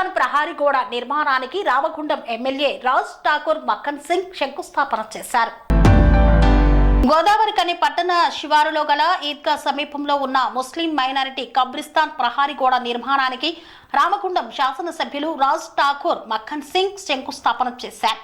పాకిస్తాన్ ప్రహారీ గోడ నిర్మాణానికి రామగుండం ఎమ్మెల్యే రాజ్ ఠాకూర్ మక్కన్ సింగ్ శంకుస్థాపన చేశారు. గోదావరి కని పట్టణ శివారులో గల ఈద్గా సమీపంలో ఉన్న ముస్లిం మైనారిటీ కబ్రిస్తాన్ ప్రహారీ గోడ నిర్మాణానికి రామగుండం శాసనసభ్యులు రాజ్ ఠాకూర్ మక్కన్ సింగ్ శంకుస్థాపన చేశారు.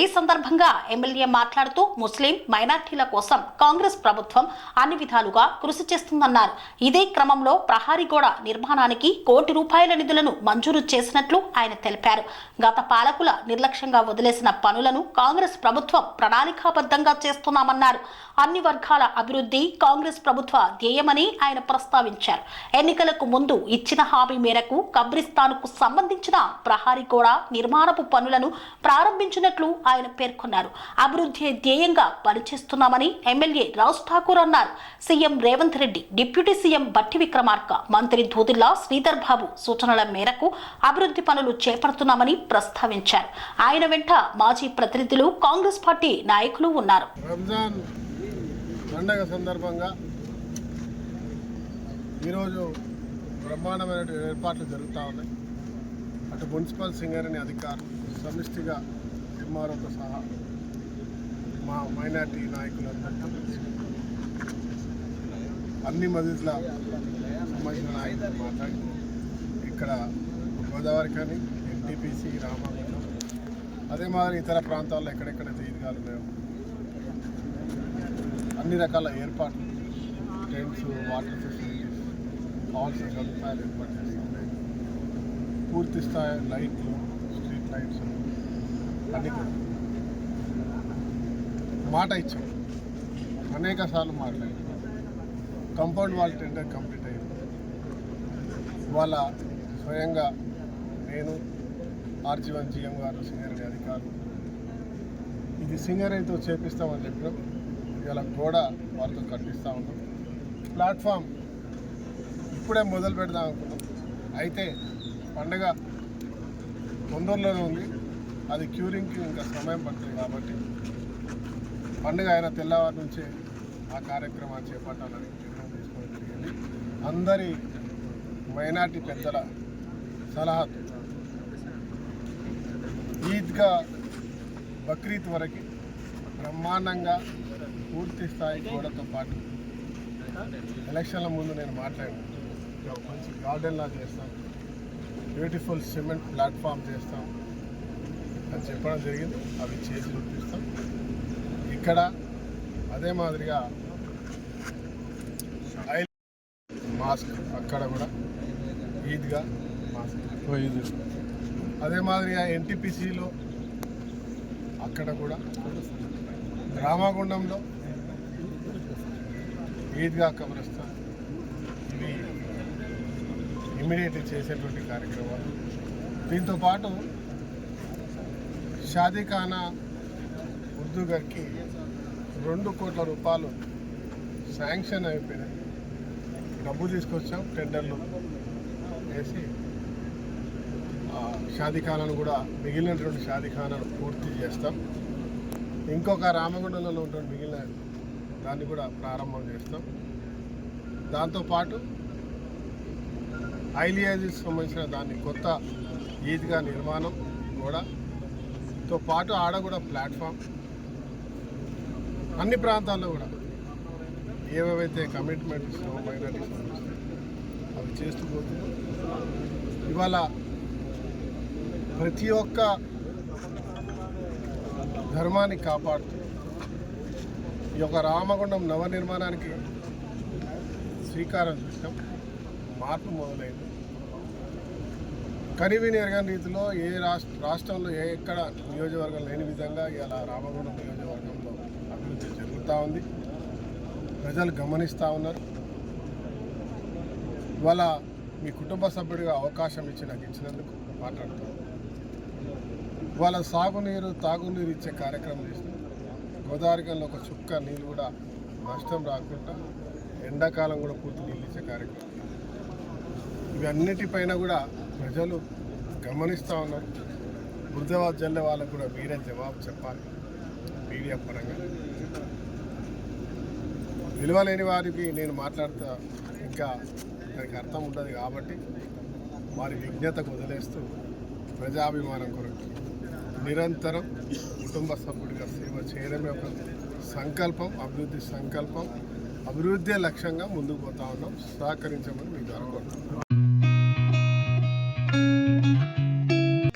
ఈ సందర్భంగా ఎమ్మెల్యే మాట్లాడుతూ ముస్లిం మైనార్టీల కోసం కాంగ్రెస్ ప్రభుత్వం అన్ని విధాలుగా కృషి చేస్తుందన్నారు. ఇదే క్రమంలో ప్రహారీ గోడ నిర్మాణానికి కోటి రూపాయల నిధులను మంజూరు చేసినట్లు ఆయన తెలిపారు. గత పాలకుల నిర్లక్ష్యంగా వదిలేసిన పనులను కాంగ్రెస్ ప్రభుత్వం ప్రణాళికాబద్ధంగా చేస్తున్నామన్నారు. అన్ని వర్గాల అభివృద్ధి కాంగ్రెస్ ప్రభుత్వ ధ్యేయమని ఆయన ప్రస్తావించారు. ఎన్నికలకు ముందు ఇచ్చిన హామీ మేరకు కబ్రిస్తాన్కు సంబంధించిన ప్రహారీ గోడ నిర్మాణపు పనులను ప్రారంభించినట్లు ఆయన పేర్కొన్నారు. అభివృద్ధి ధ్యేయంగా పనిచేస్తున్నామని ఎమ్మెల్యే రాజ్ ఠాకూర్ అన్నారు. CM Revanth Reddy deputy CM Bhatti Vikramarka మంత్రి ధూదిల్లా శ్రీధర్ బాబు సూచనల మేరకు అభివృద్ధి పనులు చేపడుతున్నామని ప్రస్తావించారు. ఆయన వెంట మాజీ ప్రతినిధులు కాంగ్రెస్ పార్టీ నాయకులు ఉన్నారు. రంజాన్ పండగ సందర్భంగా ఈరోజు బ్రహ్మాండమైన ఏర్పాట్లు జరుగుతూ ఉన్నాయి. అటు మున్సిపల్ సింగరేణి అధికారులు సమిష్టిగా ఎంఆర్ఓతో సహా మా మైనార్టీ నాయకులందరితో అన్ని మదిట్ల సంబంధించిన నాయకులు మాట్లాడి ఇక్కడ గోదావరి కానీ ఎన్టీపీసీ రామగుండం అదే మాదిరి ఇతర ప్రాంతాల్లో ఎక్కడెక్కడైతే ఈద్గాలు ఉన్నాయో అన్ని రకాల ఏర్పాట్లు టెంట్స్ వాటర్ ఫెసిలిటీ కావాల్సిన సదుపాయాలు ఏర్పాటు చేస్తున్నాయి పూర్తి స్థాయి లైట్లు స్ట్రీట్ లైట్స్ అన్నీ కూడా మాట ఇచ్చాం అనేక సార్లు మాట్లాడాం కంపౌండ్ వాల్ టెండర్ కంప్లీట్ అయింది ఇవాళ స్వయంగా నేను ఆర్జీవన్ జిఎం గారు సింగరేణి అధికారులు ఇది సింగరేణితో చేపిస్తామని చెప్పినాం ఇవాళ గోడ వారితో కట్టిస్తూ ఉన్నాం ప్లాట్ఫామ్ ఇప్పుడే మొదలు పెడదాం అనుకున్నాం. అయితే పండగ తొందరలోనే ఉంది. అది క్యూరింగ్కి ఇంకా సమయం పడుతుంది కాబట్టి పండుగ ఆయన తెల్లవారి నుంచే ఆ కార్యక్రమాన్ని చేపట్టాలని నిర్ణయం తీసుకోవడం జరిగింది. అందరి మైనార్టీ పెద్దల సలహాతో ఈద్గా బక్రీద్ వరకు బ్రహ్మాండంగా పూర్తి స్థాయి గోడతో పాటు ఎలక్షన్ల ముందు నేను మాట్లాడాను. మంచి గార్డెన్ లా చేస్తాం. బ్యూటిఫుల్ సిమెంట్ ప్లాట్ఫామ్ చేస్తాం. అని చెప్పడం జరిగింది. అవి చేసి చూపిస్తాం. ఇక్కడ అదే మాదిరిగా మాస్క్ అక్కడ కూడా. ఈద్గా మాస్క్. అదే మాదిరిగా ఎన్టీపీసీలో అక్కడ కూడా. రామగుండంలో ఈద్గా కబరస్తాన్ ఇవి ఇమీడియట్లీ చేసేటువంటి కార్యక్రమాలు. దీంతో పాటు షాదీఖానా ఉర్దూ గారికి రెండు కోట్ల రూపాయలు శాంక్షన్ అయిపోయినాయి డబ్బు తీసుకొచ్చాం టెండర్లు వేసి షాదీఖానాను కూడా మిగిలినటువంటి షాదీఖానాను పూర్తి చేస్తాం. ఇంకొక రామగుండంలో ఉన్న మిగిలిన దాన్ని కూడా ప్రారంభం చేస్తాం. దాంతోపాటు ఐలియాజిస్ సంబంధించిన దాన్ని కొత్త ఈద్గా నిర్మాణం కూడా. తో పాటు ఆడ కూడా ప్లాట్ఫామ్. అన్ని ప్రాంతాల్లో కూడా ఏవేవైతే కమిట్మెంట్స్ మైనారిటీస్ అవి చేస్తూ పోతున్నాం. ఇవాళ ప్రతి ఒక్క ధర్మాన్ని కాపాడుతూ ఈ యొక్క రామగుండం నవనిర్మాణానికి శ్రీకారం చుట్టాం. మార్పు మొదలైంది. కనివిని ఎరగని రీతిలో ఏ రాష్ట్ర రాష్ట్రంలో ఏ ఎక్కడ నియోజకవర్గం లేని విధంగా ఇలా రామగుండం నియోజకవర్గంలో అభివృద్ధి జరుగుతూ ఉంది. ప్రజలు గమనిస్తూ ఉన్నారు. ఇవాళ మీ కుటుంబ సభ్యుడిగా అవకాశం ఇచ్చి నాకు ఇచ్చినందుకు మాట్లాడుతాను ఇవాళ సాగునీరు తాగునీరు ఇచ్చే కార్యక్రమం చేసినాం గోదావరికంలో ఒక చుక్క నీళ్ళు కూడా నష్టం రాకుండా ఎండాకాలం కూడా పూర్తి నీళ్ళు ఇచ్చే కార్యక్రమం. ఇవన్నిటిపైన కూడా ప్రజలు గమనిస్తూ ఉన్నారు. బురదవాద్ జల్లే వాళ్ళకు కూడా మీరే జవాబు చెప్పాలి. మీడియా పరంగా. విలువ లేని వారికి నేను మాట్లాడుతా ఇంకా దానికి అర్థం ఉండదు కాబట్టి వారి విజ్ఞతకు వదిలేస్తూ ప్రజాభిమానం కొరకు నిరంతరం కుటుంబ సభ్యుడిగా సేవ చేయడమే ఒక సంకల్పం అభివృద్ధి సంకల్పం అభివృద్ధి లక్ష్యంగా ముందుకు పోతా ఉన్నాం. సహకరించమని మీ ద్వారా